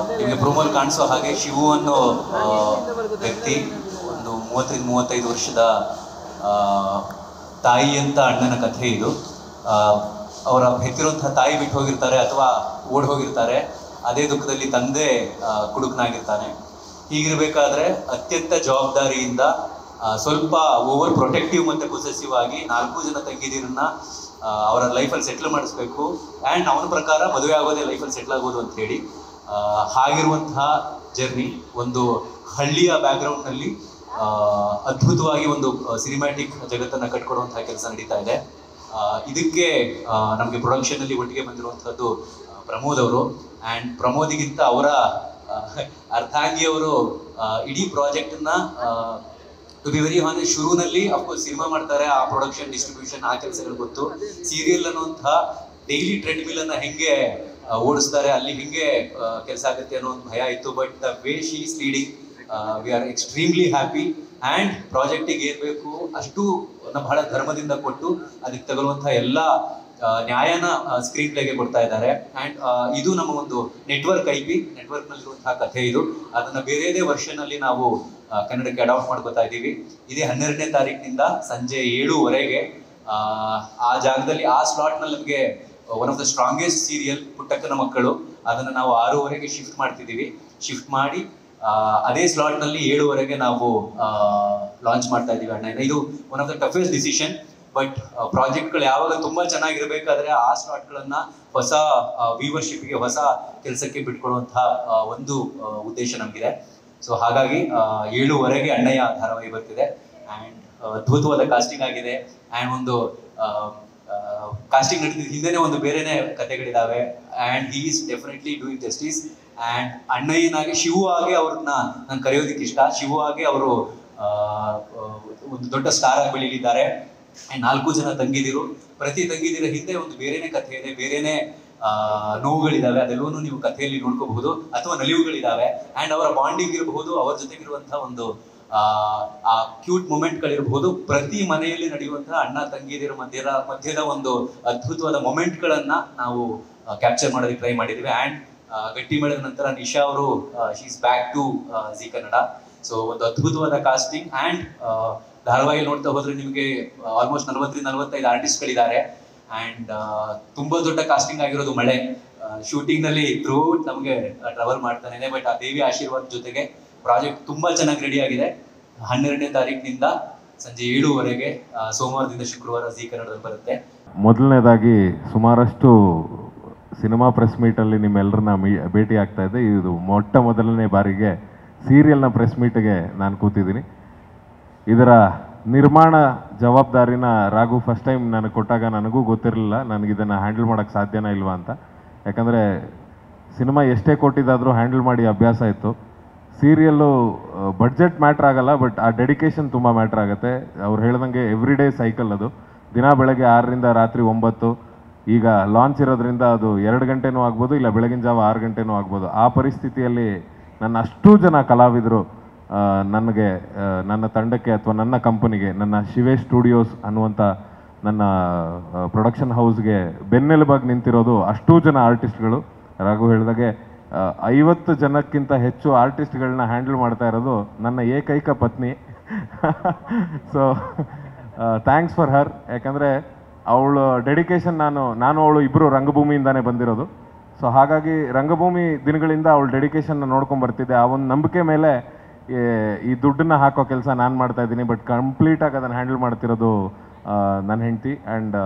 ನಿಮಗೆ ಪ್ರೋಮೋಲ್ ಕಾಣಿಸೋ ಹಾಗೆ ಶಿವು ಅನ್ನೋ ವ್ಯಕ್ತಿ, ಒಂದು ಮೂವತ್ತೈದು ಮೂವತ್ತೈದು ವರ್ಷದ ತಾಯಿ ಅಂತ ಅಣ್ಣನ ಕಥೆ ಇದು. ಅವರ ಹೆತ್ತಿರುವಂತಹ ತಾಯಿ ಬಿಟ್ಟು ಹೋಗಿರ್ತಾರೆ ಅಥವಾ ಓಡ್ ಹೋಗಿರ್ತಾರೆ. ಅದೇ ದುಃಖದಲ್ಲಿ ತಂದೆ ಕುಡುಕನಾಗಿರ್ತಾನೆ. ಹೀಗಿರ್ಬೇಕಾದ್ರೆ ಅತ್ಯಂತ ಜವಾಬ್ದಾರಿಯಿಂದ ಸ್ವಲ್ಪ ಓವರ್ ಪ್ರೊಟೆಕ್ಟಿವ್ ಮತ್ತೆ ಪೊಸೆಸಿವ್ ಆಗಿ ನಾಲ್ಕು ಜನ ತಂಗಿದಿರನ್ನ ಅವರ ಲೈಫಲ್ಲಿ ಸೆಟ್ಲ್ ಮಾಡಿಸ್ಬೇಕು. ಆ್ಯಂಡ್ ಅವನ ಪ್ರಕಾರ ಮದುವೆ ಆಗೋದೇ ಲೈಫಲ್ಲಿ ಸೆಟ್ಲ್ ಆಗೋದು ಅಂತ ಹೇಳಿ. ಹಾಗಿರುವಂತಹ ಜರ್ನಿ, ಒಂದು ಹಳ್ಳಿಯ ಬ್ಯಾಕ್ಗ್ರೌಂಡ್ನಲ್ಲಿ ಅದ್ಭುತವಾಗಿ ಒಂದು ಸಿನಿಮ್ಯಾಟಿಕ್ ಜಗತ್ತನ್ನು ಕಟ್ಕೊಡುವಂತಹ ಕೆಲಸ ನಡೀತಾ ಇದೆ. ಇದಕ್ಕೆ ನಮಗೆ ಪ್ರೊಡಕ್ಷನಲ್ಲಿ ಒಟ್ಟಿಗೆ ಬಂದಿರುವಂಥದ್ದು ಪ್ರಮೋದ್ ಅವರು. ಆ್ಯಂಡ್ ಪ್ರಮೋದಿಗಿಂತ ಅವರ ಅರ್ಧಾಂಗಿಯವರು ಇಡೀ ಪ್ರಾಜೆಕ್ಟನ್ನ ಟು ಬಿ ವೆರಿ ಹಾನ್ ಶುರುನಲ್ಲಿ ಅಫ್ಕೋರ್ಸ್ ಸಿನಿಮಾ ಮಾಡ್ತಾರೆ, ಆ ಪ್ರೊಡಕ್ಷನ್ ಡಿಸ್ಟ್ರಿಬ್ಯೂಷನ್ ಆ ಕೆಲಸಗಳು ಗೊತ್ತು. ಸೀರಿಯಲ್ ಅನ್ನುವಂಥ ಡೈಲಿ ಟ್ರೆಡ್ಮಿಲ್ ಅನ್ನ ಹೆಂಗೆ ಓಡಿಸ್ತಾರೆ. ಅಲ್ಲಿ ಹಿಂಗೆ ಕೆಲಸ ಆಗುತ್ತೆ ಅನ್ನೋ ಒಂದು ಭಯ ಇತ್ತು. But the way she is leading we are extremely happy and ಪ್ರಾಜೆಕ್ಟಿಗೆ ಏನು ಬೇಕು, ಅಷ್ಟು ಬಹಳ ಧರ್ಮದಿಂದ ಕೊಟ್ಟು ಅದಕ್ಕೆ ತಗೊಳ್ಳುವಂಥ ಎಲ್ಲ ನ್ಯಾಯನ ಸ್ಕ್ರೀನ್ ಪ್ಲೇಗೆ ಕೊಡ್ತಾ ಇದ್ದಾರೆ. ಆ್ಯಂಡ್ ಇದು ನಮ್ಮ ಒಂದು ನೆಟ್ವರ್ಕ್ ಐ ಪಿ ನೆಟ್ವರ್ಕ್ನಲ್ಲಿರುವಂತಹ ಕಥೆ ಇದು. ಅದನ್ನು ಬೇರೆದೇ ವರ್ಷನಲ್ಲಿ ನಾವು ಕನ್ನಡಕ್ಕೆ ಅಡಾಪ್ಟ್ ಮಾಡ್ಕೋತಾ ಇದ್ದೀವಿ. ಇದೇ ಹನ್ನೆರಡನೇ ತಾರೀಕಿನಿಂದ ಸಂಜೆ ಏಳುವರೆಗೆ, ಆ ಜಾಗದಲ್ಲಿ, ಆ ಸ್ಲಾಟ್ನಲ್ಲಿ ನಮಗೆ one of the strongest serial ಪುಟ್ಟಕ್ಕನ ಮಕ್ಕಳು ಅದನ್ನು ನಾವು ಆರೂವರೆಗೆ ಶಿಫ್ಟ್ ಮಾಡ್ತಿದ್ದೀವಿ. ಶಿಫ್ಟ್ ಮಾಡಿ ಅದೇ ಸ್ಲಾಟ್ನಲ್ಲಿ ಏಳುವರೆಗೆ ನಾವು ಲಾಂಚ್ ಮಾಡ್ತಾ ಇದ್ದೀವಿ ಅಣ್ಣ. ಇದು one of the toughest decision but ಪ್ರಾಜೆಕ್ಟ್ಗಳು ಯಾವಾಗ ತುಂಬಾ ಚೆನ್ನಾಗಿರ್ಬೇಕಾದ್ರೆ ಆ ಸ್ಲಾಟ್ಗಳನ್ನು ಹೊಸ ವ್ಯೂವರ್ಶಿಪ್ಗೆ ಹೊಸ ಕೆಲಸಕ್ಕೆ ಬಿಟ್ಕೊಳ್ಳುವಂತಹ ಒಂದು ಉದ್ದೇಶ ನಮಗಿದೆ. ಸೊ ಹಾಗಾಗಿ ಏಳುವರೆಗೆ ಅಣ್ಣಯ್ಯ ಧಾರಾವಾಹಿ ಬರ್ತಿದೆ. ಆ್ಯಂಡ್ ಅದ್ಭುತವಾದ ಕಾಸ್ಟಿಂಗ್ ಆಗಿದೆ. ಆ್ಯಂಡ್ ಒಂದು ಕಾಸ್ಟಿಂಗ್ ನಡೀತಿದ್. ಹಿಂದೆನೇ ಒಂದು ಬೇರೆನೆ ಕಥೆಗಳಿದಾವೆ. And he is definitely doing justice and ಅಣ್ಣಯ್ಯನಾಗಿ Shivu ಆಗಿ ಅವ್ರನ್ನ ನಾನು ಕರೆಯೋದಕ್ಕೆ ಇಷ್ಟ. ಶಿವು ಆಗಿ ಅವರು ಒಂದು ದೊಡ್ಡ ಸ್ಟಾರ್ ಆಗಿ ಬೆಳೀಲಿದ್ದಾರೆ. ಆ್ಯಂಡ್ ನಾಲ್ಕು ಜನ ತಂಗಿದಿರು. ಪ್ರತಿ ತಂಗಿದಿರ ಹಿಂದೆ ಒಂದು ಬೇರೆನೆ ಕಥೆ ಇದೆ ಬೇರೆನೆ ನೋವುಗಳಿದಾವೆ. ಅದೆಲ್ಲವೂ ನೀವು ಕಥೆಯಲ್ಲಿ ನೋಡ್ಕೋಬಹುದು. ಅಥವಾ ನಲಿವುಗಳಿದಾವೆ. ಆ್ಯಂಡ್ ಅವರ ಬಾಂಡಿಂಗ್ ಇರಬಹುದು. ಅವರ ಜೊತೆಗಿರುವಂತಹ ಒಂದು ಆ, ಕ್ಯೂಟ್ ಮೂಮೆಂಟ್ಗಳಿರ್ಬೋದು ಪ್ರತಿ ಮನೆಯಲ್ಲಿ ನಡೆಯುವಂತಹ ಅಣ್ಣ ತಂಗಿದಿರ ಮಧ್ಯದ ಮಧ್ಯದ ಒಂದು ಅದ್ಭುತವಾದ ಮೊಮೆಂಟ್ಗಳನ್ನ ನಾವು ಕ್ಯಾಪ್ಚರ್ ಮಾಡೋದಕ್ಕೆ ಟ್ರೈ ಮಾಡಿದ್ವಿ. ಆ್ಯಂಡ್ ಗಟ್ಟಿ ಮೇಳದ ನಂತರ ನಿಶಾ ಅವರು she's back to Zee Kannada so ಒಂದು ಅದ್ಭುತವಾದ ಕಾಸ್ಟಿಂಗ್ ಆ್ಯಂಡ್ ಧಾರಾವಾಹಿ ನೋಡ್ತಾ ಹೋದ್ರೆ ನಿಮಗೆ ಆಲ್ಮೋಸ್ಟ್ ನಲವತ್ತರಿಂದ ನಲವತ್ತೈದು ಆರ್ಟಿಸ್ಟ್ಗಳಿದ್ದಾರೆ ಆ್ಯಂಡ್ ತುಂಬಾ ದೊಡ್ಡ ಕಾಸ್ಟಿಂಗ್ ಆಗಿರೋದು ಮಳೆ. ಶೂಟಿಂಗ್ನಲ್ಲಿ ಥ್ರೂ ನಮಗೆ ಟ್ರಾವೆಲ್ ಮಾಡ್ತಾನೆ ಬಟ್ ಆ ದೇವಿ ಆಶೀರ್ವಾದ ಜೊತೆಗೆ ಪ್ರಾಜೆಕ್ಟ್ ತುಂಬಾ ಚೆನ್ನಾಗಿ ರೆಡಿ ಆಗಿದೆ. ಹನ್ನೆರಡನೇ ತಾರೀಕಿನಿಂದ ಸಂಜೆ ಏಳುವರೆಗೆ ಸೋಮವಾರದಿಂದ ಶುಕ್ರವಾರ ಜಿ ಕನ್ನಡದಲ್ಲಿ ಬರುತ್ತೆ. ಮೊದಲನೇದಾಗಿ ಸುಮಾರಷ್ಟು ಸಿನಿಮಾ ಪ್ರೆಸ್ ಮೀಟಲ್ಲಿ ನಿಮ್ಮೆಲ್ಲರನ್ನ ಭೇಟಿ ಆಗ್ತಾ ಇದೆ. ಇದು ಮೊಟ್ಟ ಮೊದಲನೇ ಬಾರಿಗೆ ಸೀರಿಯಲ್ನ ಪ್ರೆಸ್ ಮೀಟ್ಗೆ ನಾನು ಕೂತಿದ್ದೀನಿ. ಇದರ ನಿರ್ಮಾಣ ಜವಾಬ್ದಾರಿನ ರಾಘು ಫಸ್ಟ್ ಟೈಮ್ ನನಗೆ ಕೊಟ್ಟಾಗ ನನಗೂ ಗೊತ್ತಿರಲಿಲ್ಲ. ನನಗೆ ಇದನ್ನು ಹ್ಯಾಂಡಲ್ ಮಾಡೋಕ್ಕೆ ಸಾಧ್ಯನೇ ಇಲ್ವಾ ಅಂತ. ಯಾಕಂದರೆ ಸಿನಿಮಾ ಎಷ್ಟೇ ಕೊಟ್ಟಿದ್ದಾದರೂ ಹ್ಯಾಂಡಲ್ ಮಾಡಿ ಅಭ್ಯಾಸ ಇತ್ತು. ಸೀರಿಯಲ್ಲು ಬಡ್ಜೆಟ್ ಮ್ಯಾಟ್ರ್ ಆಗಲ್ಲ ಬಟ್ ಆ ಡೆಡಿಕೇಶನ್ ತುಂಬ ಮ್ಯಾಟ್ರ್ ಆಗುತ್ತೆ. ಅವ್ರು ಹೇಳ್ದಂಗೆ ಎವ್ರಿ ಡೇ ಸೈಕಲ್ ಅದು. ದಿನ ಬೆಳಗ್ಗೆ ಆರರಿಂದ ರಾತ್ರಿ ಒಂಬತ್ತು. ಈಗ ಲಾಂಚ್ ಇರೋದ್ರಿಂದ ಅದು ಎರಡು ಗಂಟೆನೂ ಆಗ್ಬೋದು, ಇಲ್ಲ ಬೆಳಗಿನ ಜಾವ ಆರು ಗಂಟೆನೂ ಆಗ್ಬೋದು. ಆ ಪರಿಸ್ಥಿತಿಯಲ್ಲಿ ನನ್ನ ಅಷ್ಟೂ ಜನ ಕಲಾವಿದರು ನನಗೆ ನನ್ನ ತಂಡಕ್ಕೆ ಅಥವಾ ನನ್ನ ಕಂಪನಿಗೆ ನನ್ನ ಶಿವೇ ಸ್ಟುಡಿಯೋಸ್ ಅನ್ನುವಂಥ ನನ್ನ ಪ್ರೊಡಕ್ಷನ್ ಹೌಸ್ಗೆ ಬೆನ್ನೆಲುಬಾಗಿ ನಿಂತಿರೋದು ಅಷ್ಟೂ ಜನ ಆರ್ಟಿಸ್ಟ್ಗಳು ರಾಘು ಹೇಳಿದಾಗೆ ಐವತ್ತು ಜನಕ್ಕಿಂತ ಹೆಚ್ಚು ಆರ್ಟಿಸ್ಟ್ಗಳನ್ನ ಹ್ಯಾಂಡಲ್ ಮಾಡ್ತಾ ಇರೋದು ನನ್ನ ಏಕೈಕ ಪತ್ನಿ. ಸೊ ಥ್ಯಾಂಕ್ಸ್ ಫಾರ್ ಹರ್ ಯಾಕಂದರೆ ಅವಳು ಡೆಡಿಕೇಶನ್ ನಾನು ನಾನು ಅವಳು ಇಬ್ಬರು ರಂಗಭೂಮಿಯಿಂದಾನೇ ಬಂದಿರೋದು. ಸೊ ಹಾಗಾಗಿ ರಂಗಭೂಮಿ ದಿನಗಳಿಂದ ಅವಳು ಡೆಡಿಕೇಶನ್ನ ನೋಡ್ಕೊಂಡು ಬರ್ತಿದ್ದೆ. ಆ ಒಂದು ನಂಬಿಕೆ ಮೇಲೆ ಈ- ದುಡ್ಡನ್ನ ಹಾಕೋ ಕೆಲಸ ನಾನು ಮಾಡ್ತಾ ಇದ್ದೀನಿ ಬಟ್ ಕಂಪ್ಲೀಟಾಗಿ ಅದನ್ನು ಹ್ಯಾಂಡಲ್ ಮಾಡ್ತಿರೋದು ನನ್ನ ಹೆಂಡತಿ. And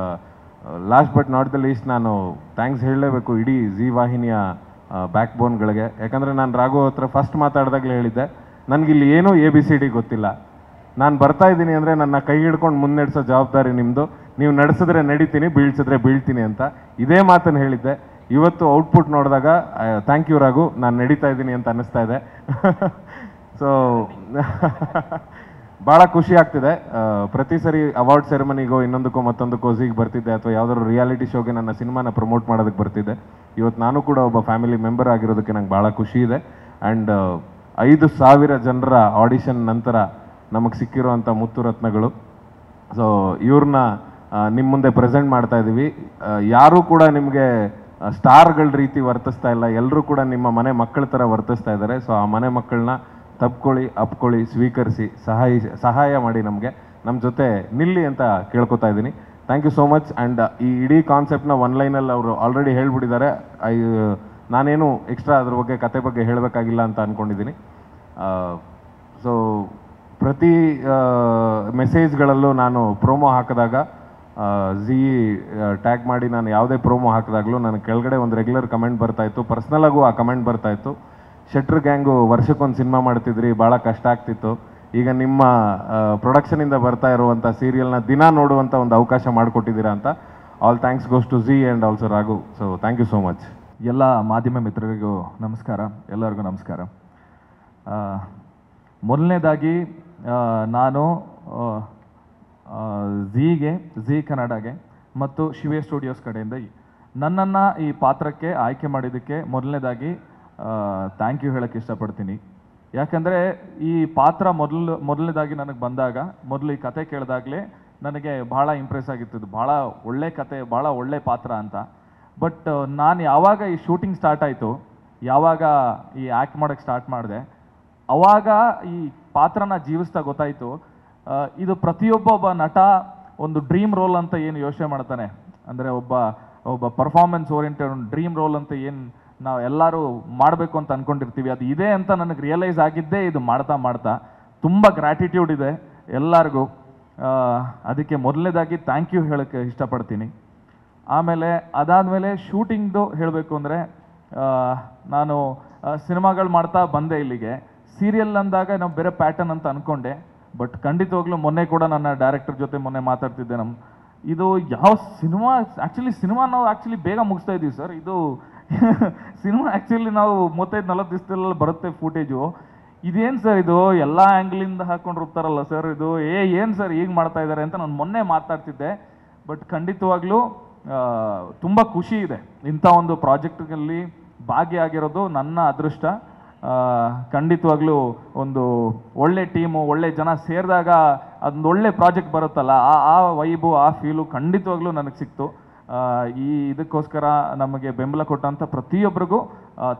last but not the least ನಾನು ಥ್ಯಾಂಕ್ಸ್ ಹೇಳಲೇಬೇಕು. ಇಡೀ ಜಿ ವಾಹಿನಿಯ ಬ್ಯಾಕ್ ಬೋನ್ಗಳಿಗೆ ಯಾಕಂದರೆ ನಾನು ರಾಘು ಹತ್ರ ಫಸ್ಟ್ ಮಾತಾಡಿದಾಗಲೇ ಹೇಳಿದ್ದೆ, ನನಗಿಲ್ಲಿ ಏನೂ ಎ ಬಿ ಸಿ ಡಿ ಗೊತ್ತಿಲ್ಲ. ನಾನು ಬರ್ತಾ ಇದ್ದೀನಿ ಅಂದರೆ ನನ್ನ ಕೈ ಹಿಡ್ಕೊಂಡು ಮುನ್ನಡೆಸೋ ಜವಾಬ್ದಾರಿ ನಿಮ್ಮದು ನೀವು ನಡೆಸಿದ್ರೆ ನಡೀತೀನಿ, ಬೀಳ್ಸಿದ್ರೆ ಬೀಳ್ತೀನಿ ಅಂತ ಇದೇ ಮಾತನ್ನು ಹೇಳಿದ್ದೆ. ಇವತ್ತು ಔಟ್ಪುಟ್ ನೋಡಿದಾಗ ಥ್ಯಾಂಕ್ ಯು ರಾಘು, ನಾನು ನಡೀತಾ ಇದ್ದೀನಿ ಅಂತ ಅನ್ನಿಸ್ತಾ ಇದೆ. ಸೊ ಭಾಳ ಖುಷಿ ಆಗ್ತಿದೆ. ಪ್ರತಿ ಸರಿ ಅವಾರ್ಡ್ ಸೆರೆಮನಿಗೋ ಇನ್ನೊಂದಕ್ಕೋ ಮತ್ತೊಂದಕ್ಕೋ ಝೀಗೆ ಬರ್ತಿದ್ದೆ ಅಥವಾ ಯಾವ್ದಾದ್ರು ರಿಯಾಲಿಟಿ ಶೋಗೆ ನನ್ನ ಸಿನಿಮಾನ ಪ್ರಮೋಟ್ ಮಾಡೋದಕ್ಕೆ ಬರ್ತಿದ್ದೆ. ಇವತ್ತು ನಾನು ಕೂಡ ಒಬ್ಬ ಫ್ಯಾಮಿಲಿ ಮೆಂಬರ್ ಆಗಿರೋದಕ್ಕೆ ನಂಗೆ ಭಾಳ ಖುಷಿ ಇದೆ. ಆ್ಯಂಡ್ ಐದು ಸಾವಿರ ಜನರ ಆಡಿಷನ್ ನಂತರ ನಮಗೆ ಸಿಕ್ಕಿರುವಂಥ ಮುತ್ತು ರತ್ನಗಳು ಸೊ ಇವ್ರನ್ನ ನಿಮ್ಮ ಮುಂದೆ ಪ್ರೆಸೆಂಟ್ ಮಾಡ್ತಾ ಇದ್ದೀವಿ ಯಾರೂ ಕೂಡ ನಿಮಗೆ ಸ್ಟಾರ್ಗಳ ರೀತಿ ವರ್ತಿಸ್ತಾ ಇಲ್ಲ. ಎಲ್ಲರೂ ಕೂಡ ನಿಮ್ಮ ಮನೆ ಮಕ್ಕಳ ಥರ ವರ್ತಿಸ್ತಾ ಇದ್ದಾರೆ. ಸೊ ಆ ಮನೆ ಮಕ್ಕಳನ್ನ ತಪ್ಕೊಳ್ಳಿ, ಅಪ್ಕೊಳ್ಳಿ, ಸ್ವೀಕರಿಸಿ, ಸಹಾಯ ಸಹಾಯ ಮಾಡಿ ನಮಗೆ. ನಮ್ಮ ಜೊತೆ ನಿಲ್ಲಿ ಅಂತ ಕೇಳ್ಕೊತಾ ಇದ್ದೀನಿ. Thank you so much and ಈ ಇಡೀ ಕಾನ್ಸೆಪ್ಟ್ನ ಒನ್ ಲೈನಲ್ಲಿ ಅವರು ಆಲ್ರೆಡಿ ಹೇಳ್ಬಿಟ್ಟಿದ್ದಾರೆ. ಐ ನಾನೇನು ಎಕ್ಸ್ಟ್ರಾ ಅದ್ರ ಬಗ್ಗೆ, ಕತೆ ಬಗ್ಗೆ ಹೇಳಬೇಕಾಗಿಲ್ಲ ಅಂತ ಅಂದ್ಕೊಂಡಿದ್ದೀನಿ ಸೊ ಪ್ರತಿ ಮೆಸೇಜ್ಗಳಲ್ಲೂ ನಾನು ಪ್ರೋಮೋ ಹಾಕಿದಾಗ ಜಿ ಟ್ಯಾಗ್ ಮಾಡಿ ನಾನು ಯಾವುದೇ ಪ್ರೋಮೋ ಹಾಕಿದಾಗಲೂ ನನಗೆ ಕೆಳಗಡೆ ಒಂದು ರೆಗ್ಯುಲರ್ ಕಮೆಂಟ್ ಬರ್ತಾಯಿತ್ತು ಪರ್ಸ್ನಲಾಗೂ ಆ ಕಮೆಂಟ್ ಬರ್ತಾ ಇತ್ತು. ಶೆಟ್ರ್ ಗ್ಯಾಂಗು ವರ್ಷಕ್ಕೊಂದು ಸಿನಿಮಾ ಮಾಡ್ತಿದ್ರಿ, ಭಾಳ ಕಷ್ಟ ಆಗ್ತಿತ್ತು. ಈಗ ನಿಮ್ಮ ಪ್ರೊಡಕ್ಷನಿಂದ ಬರ್ತಾ ಇರುವಂಥ ಸೀರಿಯಲ್ನ ದಿನ ನೋಡುವಂಥ ಒಂದು ಅವಕಾಶ ಮಾಡಿಕೊಟ್ಟಿದ್ದೀರಾ ಅಂತ all thanks goes to Zee and also Raghu so thank you so much ಎಲ್ಲ ಮಾಧ್ಯಮ ಮಿತ್ರರಿಗೂ ನಮಸ್ಕಾರ, ಎಲ್ಲರಿಗೂ ನಮಸ್ಕಾರ. ಮೊದಲನೇದಾಗಿ ನಾನು ಝೀಗೆ ಝೀ ಕನ್ನಡಗೆ ಮತ್ತು ಶಿವೇ ಸ್ಟುಡಿಯೋಸ್ ಕಡೆಯಿಂದ ನನ್ನನ್ನು ಈ ಪಾತ್ರಕ್ಕೆ ಆಯ್ಕೆ ಮಾಡಿದ್ದಕ್ಕೆ ಮೊದಲನೇದಾಗಿ ಥ್ಯಾಂಕ್ ಯು ಹೇಳಕ್ಕೆ ಇಷ್ಟಪಡ್ತೀನಿ. ಯಾಕಂದರೆ ಈ ಪಾತ್ರ ಮೊದಲು, ಮೊದಲನೇದಾಗಿ ನನಗೆ ಬಂದಾಗ, ಮೊದಲು ಈ ಕತೆ ಕೇಳಿದಾಗಲೇ ನನಗೆ ಭಾಳ ಇಂಪ್ರೆಸ್ ಆಗಿತ್ತು ಭಾಳ ಒಳ್ಳೆ ಕತೆ ಭಾಳ ಒಳ್ಳೆ ಪಾತ್ರ ಅಂತ. ಬಟ್ ನಾನು ಯಾವಾಗ ಈ ಶೂಟಿಂಗ್ ಸ್ಟಾರ್ಟ್ ಆಯಿತು, ಯಾವಾಗ ಈ ಆ್ಯಕ್ಟ್ ಮಾಡೋಕ್ಕೆ ಸ್ಟಾರ್ಟ್ ಮಾಡಿದೆ, ಅವಾಗ ಈ ಪಾತ್ರನ ಜೀವಿಸ್ತಾ ಗೊತ್ತಾಯಿತು. ಇದು ಪ್ರತಿಯೊಬ್ಬ ಒಬ್ಬ ನಟ ಒಂದು ಡ್ರೀಮ್ ರೋಲ್ ಅಂತ ಏನು ಯೋಚನೆ ಮಾಡ್ತಾನೆ? ಅಂದರೆ ಒಬ್ಬ ಒಬ್ಬ ಪರ್ಫಾರ್ಮೆನ್ಸ್ ಓರಿಯೆಂಟೆಡ್ ಡ್ರೀಮ್ ರೋಲ್ ಅಂತ ಏನು ನಾವು ಎಲ್ಲರೂ ಮಾಡಬೇಕು ಅಂತ ಅಂದ್ಕೊಂಡಿರ್ತೀವಿ ಅದು ಇದೆ ಅಂತ ನನಗೆ ರಿಯಲೈಸ್ ಆಗಿದ್ದೇ ಇದು ಮಾಡ್ತಾ ಮಾಡ್ತಾ. ತುಂಬ ಗ್ರ್ಯಾಟಿಟ್ಯೂಡ್ ಇದೆ ಎಲ್ಲರಿಗೂ. ಅದಕ್ಕೆ ಮೊದಲನೇದಾಗಿ ಥ್ಯಾಂಕ್ ಯು ಹೇಳೋಕ್ಕೆ ಇಷ್ಟಪಡ್ತೀನಿ. ಆಮೇಲೆ ಅದಾದಮೇಲೆ ಶೂಟಿಂಗ್ದು ಹೇಳಬೇಕು ಅಂದರೆ ನಾನು ಸಿನಿಮಾಗಳು ಮಾಡ್ತಾ ಬಂದೆ ಇಲ್ಲಿಗೆ. ಸೀರಿಯಲ್ ಅಂದಾಗ ನಾವು ಬೇರೆ ಪ್ಯಾಟರ್ನ್ ಅಂತ ಅಂದ್ಕೊಂಡೆ ಬಟ್ ಖಂಡಿತವಾಗ್ಲೂ ಮೊನ್ನೆ ಕೂಡ ನನ್ನ ಡೈರೆಕ್ಟರ್ ಜೊತೆ ಮೊನ್ನೆ ಮಾತಾಡ್ತಿದ್ದೆ ನಮ್ಮ ಇದು ಯಾವ ಸಿನಿಮಾ ಆ್ಯಕ್ಚುಲಿ ಸಿನಿಮಾ ನಾವು ಆ್ಯಕ್ಚುಲಿ ಬೇಗ ಮುಗಿಸ್ತಾ ಇದ್ದೀವಿ ಸರ್. ಇದು ಸಿನಿಮಾ ಆ್ಯಕ್ಚುಲಿ ನಾವು ಮೂವತ್ತೈದು, ನಲ್ವತ್ತು ದಿವಸದಲ್ಲಿ ಬರುತ್ತೆ ಫೂಟೇಜು ಇದೇನು ಸರ್ ಇದು? ಎಲ್ಲ ಆ್ಯಂಗ್ಲಿಂದ ಹಾಕೊಂಡು ಹೋಗ್ತಾರಲ್ಲ ಸರ್ ಇದು? ಏ, ಏನು ಸರ್ ಈಗ ಮಾಡ್ತಾ ಇದ್ದಾರೆ ಅಂತ ನಾನು ಮೊನ್ನೆ ಮಾತಾಡ್ತಿದ್ದೆ. ಬಟ್ ಖಂಡಿತವಾಗ್ಲೂ ತುಂಬ ಖುಷಿ ಇದೆ. ಇಂಥ ಒಂದು ಪ್ರಾಜೆಕ್ಟ್ನಲ್ಲಿ ಭಾಗಿಯಾಗಿರೋದು ನನ್ನ ಅದೃಷ್ಟ. ಖಂಡಿತವಾಗ್ಲೂ ಒಂದು ಒಳ್ಳೆ ಟೀಮು ಒಳ್ಳೆ ಜನ ಸೇರಿದಾಗ ಅದೊಂದು ಒಳ್ಳೆ ಪ್ರಾಜೆಕ್ಟ್ ಬರುತ್ತಲ್ಲ, ಆ ಆ ವೈಬು ಆ ಫೀಲು ಖಂಡಿತವಾಗ್ಲೂ ನನಗೆ ಸಿಕ್ತು. ಈ ಇದಕ್ಕೋಸ್ಕರ ನಮಗೆ ಬೆಂಬಲ ಕೊಟ್ಟಂಥ ಪ್ರತಿಯೊಬ್ಬರಿಗೂ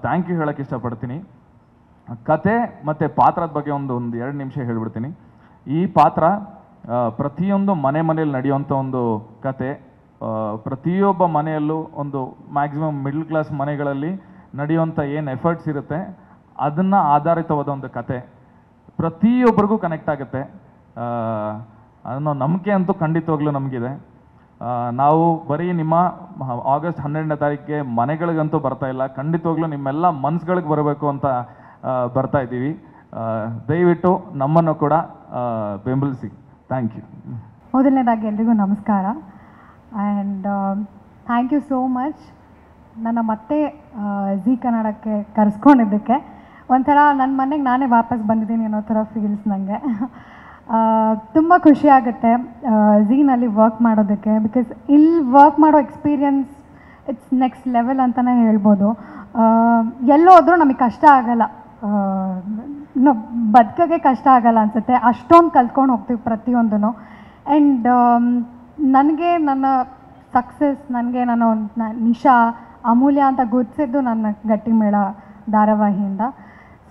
ಥ್ಯಾಂಕ್ ಯು ಹೇಳೋಕ್ಕೆ ಇಷ್ಟಪಡ್ತೀನಿ. ಕತೆ ಮತ್ತು ಪಾತ್ರದ ಬಗ್ಗೆ ಒಂದು ಒಂದು ಎರಡು ನಿಮಿಷ ಹೇಳಿಬಿಡ್ತೀನಿ. ಈ ಪಾತ್ರ ಪ್ರತಿಯೊಂದು ಮನೆ ಮನೆಯಲ್ಲಿ ನಡೆಯುವಂಥ ಒಂದು ಕತೆ ಪ್ರತಿಯೊಬ್ಬ ಮನೆಯಲ್ಲೂ ಒಂದು ಮ್ಯಾಕ್ಸಿಮಮ್ ಮಿಡ್ಲ್ ಕ್ಲಾಸ್ ಮನೆಗಳಲ್ಲಿ ನಡೆಯುವಂಥ ಏನು ಎಫರ್ಟ್ಸ್ ಇರುತ್ತೆ, ಅದನ್ನು ಆಧಾರಿತವಾದ ಒಂದು ಕತೆ. ಪ್ರತಿಯೊಬ್ಬರಿಗೂ ಕನೆಕ್ಟ್ ಆಗುತ್ತೆ. ಅನ್ನೋ ನಂಬಿಕೆ ಅಂತೂ ಖಂಡಿತವಾಗ್ಲೂ ನಮಗಿದೆ. ನಾವು ಬರೀ ನಿಮ್ಮ ಆಗಸ್ಟ್ ಹನ್ನೆರಡನೇ ತಾರೀಕಿಗೆ ಮನೆಗಳಿಗಂತೂ ಬರ್ತಾ ಇಲ್ಲ. ಖಂಡಿತವಾಗ್ಲೂ ನಿಮ್ಮೆಲ್ಲ ಮನ್ಸುಗಳಿಗೆ ಬರಬೇಕು ಅಂತ ಬರ್ತಾ ಇದ್ದೀವಿ. ದಯವಿಟ್ಟು ನಮ್ಮನ್ನು ಕೂಡ ಬೆಂಬಲಿಸಿ. ಥ್ಯಾಂಕ್ ಯು ಮೊದಲನೇದಾಗಿ ಎಲ್ರಿಗೂ ನಮಸ್ಕಾರ. And thank you so much ನನ್ನ ಮತ್ತೆ ಜಿ ಕನ್ನಡಕ್ಕೆ ಕರೆಸ್ಕೊಂಡಿದ್ದಕ್ಕೆ. ಒಂಥರ ನನ್ನ ಮನೆಗೆ ನಾನೇ ವಾಪಸ್ ಬಂದಿದ್ದೀನಿ ಅನ್ನೋ ಥರ ಫೀಲ್ಸ್ ನನಗೆ ತುಂಬ ಖುಷಿ ಆಗುತ್ತೆ ಝೀನಲ್ಲಿ ವರ್ಕ್ ಮಾಡೋದಕ್ಕೆ. ಬಿಕಾಸ್ ಇಲ್ಲಿ ವರ್ಕ್ ಮಾಡೋ ಎಕ್ಸ್ಪೀರಿಯನ್ಸ್ ಇಟ್ಸ್ ನೆಕ್ಸ್ಟ್ ಲೆವೆಲ್ ಅಂತಲೇ ಹೇಳ್ಬೋದು. ಎಲ್ಲೋದ್ರೂ ನಮಗೆ ಕಷ್ಟ ಆಗಲ್ಲ. ಇನ್ನು ಬದುಕೋಕ್ಕೆ ಕಷ್ಟ ಆಗಲ್ಲ ಅನಿಸುತ್ತೆ. ಅಷ್ಟೊಂದು ಕಲ್ತ್ಕೊಂಡು ಹೋಗ್ತೀವಿ ಪ್ರತಿಯೊಂದೂ ಆ್ಯಂಡ್ ನನಗೆ ನನ್ನ ಸಕ್ಸಸ್ ನನಗೆ ನಾನು ಒಂದು ನಿಶಾ, ಅಮೂಲ್ಯ ಅಂತ ಗುರುತಿಸಿದ್ದು ನನ್ನ ಗಟ್ಟಿಮೇಳ ಧಾರಾವಾಹಿಯಿಂದ.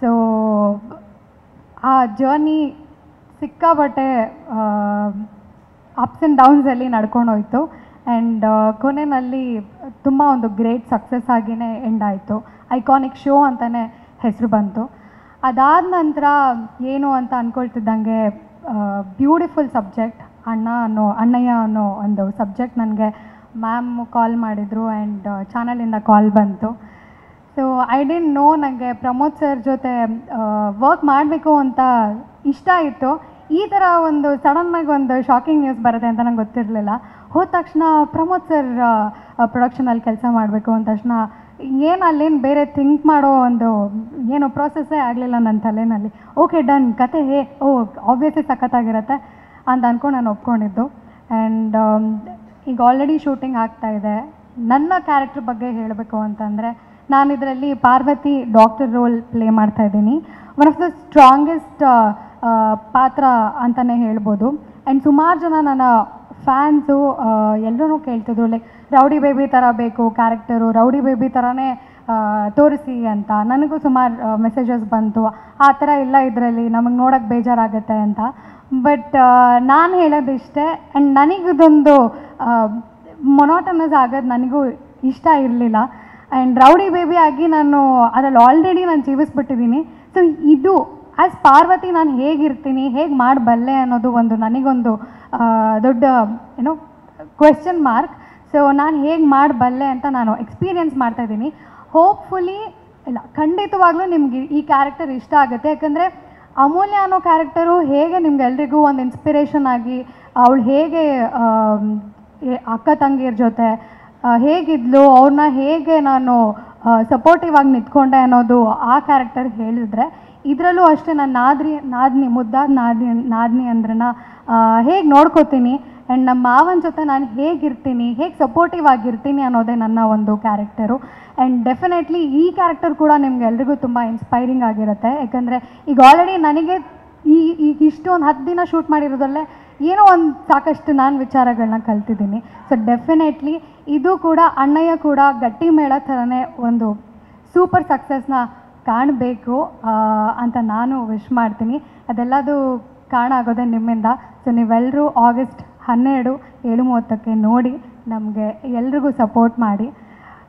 ಸೊ ಆ ಜರ್ನಿ ಸಿಕ್ಕಾಬಟ್ಟೆ ಅಪ್ಸ್ ಆ್ಯಂಡ್ ಡೌನ್ಸಲ್ಲಿ ನಡ್ಕೊಂಡು ಹೋಯ್ತು ಆ್ಯಂಡ್ ಕೊನೆಯಲ್ಲಿ ತುಂಬ ಒಂದು ಗ್ರೇಟ್ ಸಕ್ಸಸ್ ಆಗಿನೇ ಎಂಡ್ ಆಯಿತು. ಐಕಾನಿಕ್ ಶೋ ಅಂತಲೇ ಹೆಸರು ಬಂತು. ಅದಾದ ನಂತರ ಏನು ಅಂತ ಅಂದ್ಕೊಳ್ತಿದ್ದಂಗೆ ಬ್ಯೂಟಿಫುಲ್ ಸಬ್ಜೆಕ್ಟ್ ಅಣ್ಣ ಅನ್ನೋ, ಅಣ್ಣಯ್ಯ ಅನ್ನೋ ಒಂದು ಸಬ್ಜೆಕ್ಟ್ ನನಗೆ ಮ್ಯಾಮ್ ಕಾಲ್ ಮಾಡಿದರು. ಆ್ಯಂಡ್ ಚಾನಲಿಂದ ಕಾಲ್ ಬಂತು. ಸೊ ಐ ಡೆಂಟ್ ನೋ ನನಗೆ ಪ್ರಮೋದ್ ಸರ್ ಜೊತೆ ವರ್ಕ್ ಮಾಡಬೇಕು ಅಂತ ಇಷ್ಟ ಇತ್ತು. ಈ ಥರ ಒಂದು ಸಡನ್ನಾಗಿ ಒಂದು ಶಾಕಿಂಗ್ ನ್ಯೂಸ್ ಬರುತ್ತೆ ಅಂತ ನಂಗೆ ಗೊತ್ತಿರಲಿಲ್ಲ. ಹೋದ ತಕ್ಷಣ ಪ್ರಮೋದ್ ಸರ್ ಪ್ರೊಡಕ್ಷನಲ್ಲಿ ಕೆಲಸ ಮಾಡಬೇಕು ಅಂದ ತಕ್ಷಣ ಏನು ಅಲ್ಲೇನು ಬೇರೆ ಥಿಂಕ್ ಮಾಡೋ ಒಂದು ಏನು ಪ್ರೋಸೆಸ್ಸೇ ಆಗಲಿಲ್ಲ ನನ್ನ ತಲೆನಲ್ಲಿ. ಓಕೆ ಡನ್ ಕತೆ ಹೇ, ಓ ಆಬ್ವಿಯಸ್ಲಿ ಸಖತ್ತಾಗಿರತ್ತೆ ಅಂತ ಅಂದ್ಕೊಂಡು ನಾನು ಒಪ್ಕೊಂಡಿದ್ದು. ಆ್ಯಂಡ್ ಈಗ ಆಲ್ರೆಡಿ ಶೂಟಿಂಗ್ ಇದೆ. ನನ್ನ ಕ್ಯಾರೆಕ್ಟ್ರ್ ಬಗ್ಗೆ ಹೇಳಬೇಕು ಅಂತಂದರೆ ನಾನು ಇದರಲ್ಲಿ ಪಾರ್ವತಿ ಡಾಕ್ಟರ್ ರೋಲ್ ಪ್ಲೇ ಮಾಡ್ತಾ ಇದ್ದೀನಿ. ಒನ್ ಆಫ್ ದ ಸ್ಟ್ರಾಂಗೆಸ್ಟ್ ಪಾತ್ರ ಅಂತಲೇ ಹೇಳ್ಬೋದು. ಆ್ಯಂಡ್ ಸುಮಾರು ಜನ ನನ್ನ ಫ್ಯಾನ್ಸು ಎಲ್ಲರೂ ಕೇಳ್ತಿದ್ರು ಲೈಕ್ ರೌಡಿ ಬೇಬಿ ಥರ ಬೇಕು ಕ್ಯಾರೆಕ್ಟರು ರೌಡಿ ಬೇಬಿ ಥರನೇ ತೋರಿಸಿ ಅಂತ. ನನಗೂ ಸುಮಾರು ಮೆಸೇಜಸ್ ಬಂತು. ಆ ಥರ ಇಲ್ಲ ಇದರಲ್ಲಿ, ನಮಗೆ ನೋಡೋಕ್ಕೆ ಬೇಜಾರಾಗುತ್ತೆ ಅಂತ. ಬಟ್ ನಾನು ಹೇಳೋದಿಷ್ಟೇ ಆ್ಯಂಡ್ ನನಗಿದೊಂದು ಮೊನೋಟನಸ್ ಆಗೋದು ನನಗೂ ಇಷ್ಟ ಇರಲಿಲ್ಲ. ಆ್ಯಂಡ್ ರೌಡಿ ಬೇಬಿ ಆಗಿ ನಾನು ಅದರಲ್ಲಿ ಆಲ್ರೆಡಿ ನಾನು ಜೀವಿಸ್ಬಿಟ್ಟಿದ್ದೀನಿ ಸೊ ಇದು ಆ್ಯಸ್ ಪಾರ್ವತಿ ನಾನು ಹೇಗಿರ್ತೀನಿ, ಹೇಗೆ ಮಾಡಬಲ್ಲೆ ಅನ್ನೋದು ಒಂದು ನನಗೊಂದು ದೊಡ್ಡ ಏನೋ ಕ್ವೆಶ್ಚನ್ ಮಾರ್ಕ್ ಸೊ ನಾನು ಹೇಗೆ ಮಾಡಬಲ್ಲೆ ಅಂತ ನಾನು ಎಕ್ಸ್ಪೀರಿಯನ್ಸ್ ಮಾಡ್ತಾ ಇದ್ದೀನಿ. ಹೋಪ್ಫುಲಿ ಇಲ್ಲ, ಖಂಡಿತವಾಗ್ಲೂ ನಿಮ್ಗೆ ಈ ಕ್ಯಾರೆಕ್ಟರ್ ಇಷ್ಟ ಆಗುತ್ತೆ. ಯಾಕಂದರೆ ಅಮೂಲ್ಯ ಅನ್ನೋ ಕ್ಯಾರೆಕ್ಟರು ಹೇಗೆ ನಿಮ್ಗೆಲ್ರಿಗೂ ಒಂದು ಇನ್ಸ್ಪಿರೇಷನ್ ಆಗಿ, ಅವಳು ಹೇಗೆ ಅಕ್ಕ ತಂಗಿಯರ ಜೊತೆ ಹೇಗಿದ್ಲು? ಅವ್ರನ್ನ ಹೇಗೆ ನಾನು ಸಪೋರ್ಟಿವ್ ಆಗಿ ನಿಂತ್ಕೊಂಡೆ ಅನ್ನೋದು ಆ ಕ್ಯಾರೆಕ್ಟರ್ ಹೇಳಿದ್ರೆ, ಇದರಲ್ಲೂ ಅಷ್ಟೇ ನಾನು ನಾದ್ರಿ, ನಾದ್ನಿ, ಮುದ್ದಾದ ನಾದ್ನಿ ನಾದ್ನಿ ಅಂದ್ರನ್ನ ಹೇಗೆ ನೋಡ್ಕೋತೀನಿ? ಆ್ಯಂಡ್ ನಮ್ಮ ಮಾವನ ಜೊತೆ ನಾನು ಹೇಗಿರ್ತೀನಿ? ಹೇಗೆ ಸಪೋರ್ಟಿವ್ ಆಗಿರ್ತೀನಿ ಅನ್ನೋದೇ ನನ್ನ ಒಂದು ಕ್ಯಾರೆಕ್ಟರು ಆ್ಯಂಡ್ ಡೆಫಿನೆಟ್ಲಿ ಈ ಕ್ಯಾರೆಕ್ಟರ್ ಕೂಡ ನಿಮ್ಗೆ ಎಲ್ರಿಗೂ ತುಂಬ ಇನ್ಸ್ಪೈರಿಂಗ್ ಆಗಿರುತ್ತೆ. ಯಾಕಂದರೆ ಈಗ ಆಲ್ರೆಡಿ ನನಗೆ ಈ, ಈಗ ಇಷ್ಟೊಂದು ಹತ್ತು ದಿನ ಶೂಟ್ ಮಾಡಿರೋದಲ್ಲೇ ಏನೋ ಒಂದು ಸಾಕಷ್ಟು ನಾನು ವಿಚಾರಗಳನ್ನ ಕಲ್ತಿದ್ದೀನಿ. ಸೊ ಡೆಫಿನೆಟ್ಲಿ ಇದು ಕೂಡ, ಅಣ್ಣಯ್ಯ ಕೂಡ ಗಟ್ಟಿ ಮೇಳ ಥರನೇ ಒಂದು ಸೂಪರ್ ಸಕ್ಸಸ್ನ ಕಾಣಬೇಕು ಅಂತ ನಾನು ವಿಶ್ ಮಾಡ್ತೀನಿ. ಅದೆಲ್ಲದು ಕಾರಣ ಆಗೋದೇ ನಿಮ್ಮಿಂದ. ಸೊ ನೀವೆಲ್ಲರೂ ಆಗಸ್ಟ್ ಹನ್ನೆರಡು, ಏಳು ಮೂವತ್ತಕ್ಕೆ ನೋಡಿ, ನಮಗೆ ಎಲ್ರಿಗೂ ಸಪೋರ್ಟ್ ಮಾಡಿ.